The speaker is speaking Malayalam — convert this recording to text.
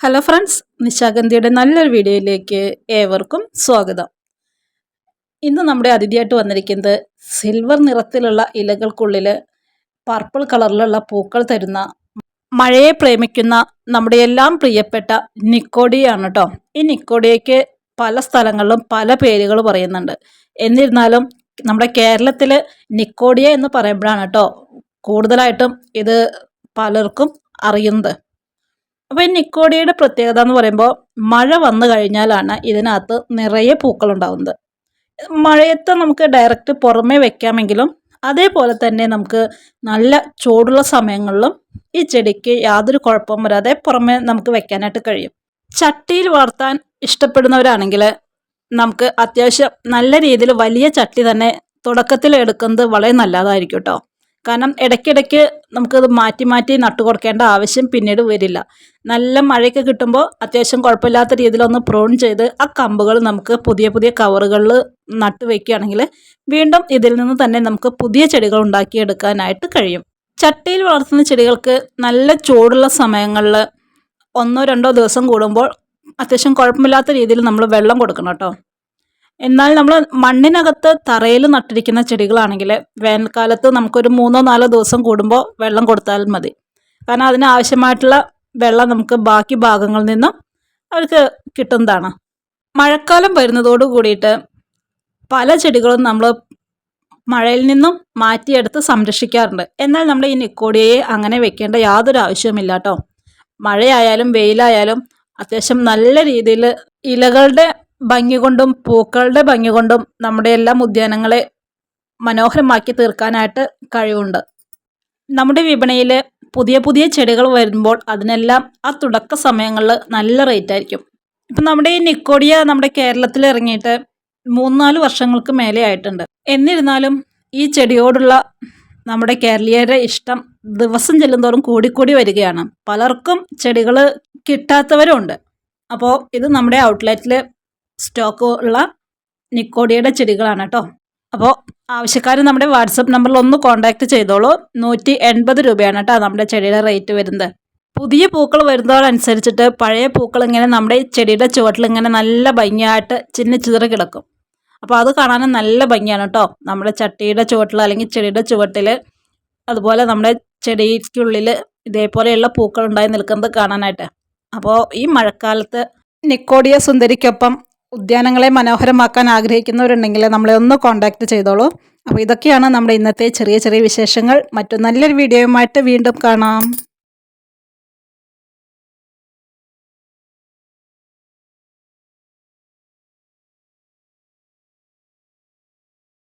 ഹലോ ഫ്രണ്ട്സ് നിശാഗന്ധിയുടെ നല്ലൊരു വീഡിയോയിലേക്ക് ഏവർക്കും സ്വാഗതം. ഇന്ന് നമ്മുടെ അതിഥിയായിട്ട് വന്നിരിക്കുന്നത് സിൽവർ നിറത്തിലുള്ള ഇലകൾക്കുള്ളിൽ പർപ്പിൾ കളറിലുള്ള പൂക്കൾ തരുന്ന മഴയെ പ്രേമിക്കുന്ന നമ്മുടെ എല്ലാം പ്രിയപ്പെട്ട നിക്കോഡിയാണ് കേട്ടോ ഈ നിക്കോഡിയയ്ക്ക് പല സ്ഥലങ്ങളിലും പല പേരുകൾ പറയുന്നുണ്ട്. എന്നിരുന്നാലും നമ്മുടെ കേരളത്തിൽ നിക്കോഡിയ എന്ന് പറയുമ്പോഴാണ് കേട്ടോ കൂടുതലായിട്ടും ഇത് പലർക്കും അറിയുന്നത്. അപ്പോൾ ഈ നിക്കോടിയുടെ പ്രത്യേകത എന്ന് പറയുമ്പോൾ മഴ വന്നു കഴിഞ്ഞാലാണ് ഇതിനകത്ത് നിറയെ പൂക്കൾ ഉണ്ടാകുന്നത് മഴയത്ത് നമുക്ക് ഡയറക്റ്റ് പുറമേ വെക്കാമെങ്കിലും അതേപോലെ തന്നെ നമുക്ക് നല്ല ചൂടുള്ള സമയങ്ങളിലും ഈ ചെടിക്ക് യാതൊരു കുഴപ്പവും വരാതെ പുറമേ നമുക്ക് വെക്കാനായിട്ട് കഴിയും. ചട്ടിയിൽ വളർത്താൻ ഇഷ്ടപ്പെടുന്നവരാണെങ്കിൽ നമുക്ക് അത്യാവശ്യം നല്ല രീതിയിൽ വലിയ ചട്ടി തന്നെ തുടക്കത്തിൽ എടുക്കുന്നത് വളരെ നല്ലതായിരിക്കും കേട്ടോ. കാരണം ഇടയ്ക്കിടയ്ക്ക് നമുക്കത് മാറ്റി മാറ്റി നട്ടു കൊടുക്കേണ്ട ആവശ്യം പിന്നീട് വരില്ല. നല്ല മഴയൊക്കെ കിട്ടുമ്പോൾ അത്യാവശ്യം കുഴപ്പമില്ലാത്ത രീതിയിലൊന്ന് പ്രോൺ ചെയ്ത് ആ കമ്പുകൾ നമുക്ക് പുതിയ പുതിയ കവറുകളിൽ നട്ടു വയ്ക്കുകയാണെങ്കിൽ വീണ്ടും ഇതിൽ നിന്ന് തന്നെ നമുക്ക് പുതിയ ചെടികൾ ഉണ്ടാക്കിയെടുക്കാനായിട്ട് കഴിയും. ചട്ടിയിൽ വളർത്തുന്ന ചെടികൾക്ക് നല്ല ചൂടുള്ള സമയങ്ങളിൽ ഒന്നോ രണ്ടോ ദിവസം കൂടുമ്പോൾ അത്യാവശ്യം കുഴപ്പമില്ലാത്ത രീതിയിൽ നമ്മൾ വെള്ളം കൊടുക്കണം കേട്ടോ. എന്നാൽ നമ്മൾ മണ്ണിനകത്ത് തറയിൽ നട്ടിരിക്കുന്ന ചെടികളാണെങ്കിൽ വേനൽക്കാലത്ത് നമുക്കൊരു മൂന്നോ നാലോ ദിവസം കൂടുമ്പോൾ വെള്ളം കൊടുത്താൽ മതി. കാരണം അതിന് ആവശ്യമായിട്ടുള്ള വെള്ളം നമുക്ക് ബാക്കി ഭാഗങ്ങളിൽ നിന്നും അവർക്ക് കിട്ടുന്നതാണ്. മഴക്കാലം വരുന്നതോട് കൂടിയിട്ട് പല ചെടികളും നമ്മൾ മഴയിൽ നിന്നും മാറ്റിയെടുത്ത് സംരക്ഷിക്കാറുണ്ട്. എന്നാൽ നമ്മൾ ഈ നിക്കോടിയയെ അങ്ങനെ വെക്കേണ്ട യാതൊരു ആവശ്യവുമില്ല കേട്ടോ മഴയായാലും വെയിലായാലും അത്യാവശ്യം നല്ല രീതിയിൽ ഇലകളുടെ ഭംഗി കൊണ്ടും പൂക്കളുടെ ഭംഗി കൊണ്ടും നമ്മുടെ എല്ലാം ഉദ്യാനങ്ങളെ മനോഹരമാക്കി തീർക്കാനായിട്ട് കഴിവുണ്ട്. നമ്മുടെ വിപണിയിൽ പുതിയ പുതിയ ചെടികൾ വരുമ്പോൾ അതിനെല്ലാം ആ തുടക്ക സമയങ്ങളിൽ നല്ല റേറ്റ് ആയിരിക്കും. ഇപ്പം നമ്മുടെ ഈ നിക്കോഡിയ നമ്മുടെ കേരളത്തിൽ ഇറങ്ങിയിട്ട് മൂന്നാൽ വർഷങ്ങൾക്ക് മേലെ ആയിട്ടുണ്ട്. എന്നിരുന്നാലും ഈ ചെടിയോടുള്ള നമ്മുടെ കേരളീയരുടെ ഇഷ്ടം ദിവസം ചെല്ലുന്തോറും കൂടിക്കൂടി വരികയാണ്. പലർക്കും ചെടികൾ കിട്ടാത്തവരുണ്ട് അപ്പോൾ ഇത് നമ്മുടെ ഔട്ട്ലെറ്റിൽ സ്റ്റോക്ക് ഉള്ള നിക്കോഡിയുടെ ചെടികളാണ് കേട്ടോ. അപ്പോൾ ആവശ്യക്കാർ നമ്മുടെ വാട്സപ്പ് നമ്പറിൽ ഒന്ന് കോൺടാക്ട് ചെയ്തോളൂ. നൂറ്റി എൺപത് രൂപയാണ് കേട്ടോ നമ്മുടെ ചെടിയുടെ റേറ്റ് വരുന്നത്. പുതിയ പൂക്കൾ വരുന്നതോടനുസരിച്ചിട്ട് പഴയ പൂക്കൾ ഇങ്ങനെ നമ്മുടെ ചെടിയുടെ ചുവട്ടിൽ ഇങ്ങനെ നല്ല ഭംഗിയായിട്ട് ചിന്ന ചിതറ കിടക്കും. അപ്പോൾ അത് കാണാനും നല്ല ഭംഗിയാണ് കേട്ടോ. നമ്മുടെ ചട്ടിയുടെ ചുവട്ടിൽ അല്ലെങ്കിൽ ചെടിയുടെ ചുവട്ടിൽ അതുപോലെ നമ്മുടെ ചെടിക്കുള്ളിൽ ഇതേപോലെയുള്ള പൂക്കൾ ഉണ്ടായി നിൽക്കുന്നത് കാണാനായിട്ട്. അപ്പോൾ ഈ മഴക്കാലത്ത് നിക്കോഡിയ സുന്ദരിക്കൊപ്പം ഉദ്യാനങ്ങളെ മനോഹരമാക്കാൻ ആഗ്രഹിക്കുന്നവരുണ്ടെങ്കിൽ നമ്മളെ ഒന്ന് കോൺടാക്റ്റ് ചെയ്തോളൂ. അപ്പോൾ ഇതൊക്കെയാണ് നമ്മുടെ ഇന്നത്തെ ചെറിയ ചെറിയ വിശേഷങ്ങൾ. മറ്റു നല്ലൊരു വീഡിയോയുമായിട്ട് വീണ്ടും കാണാം.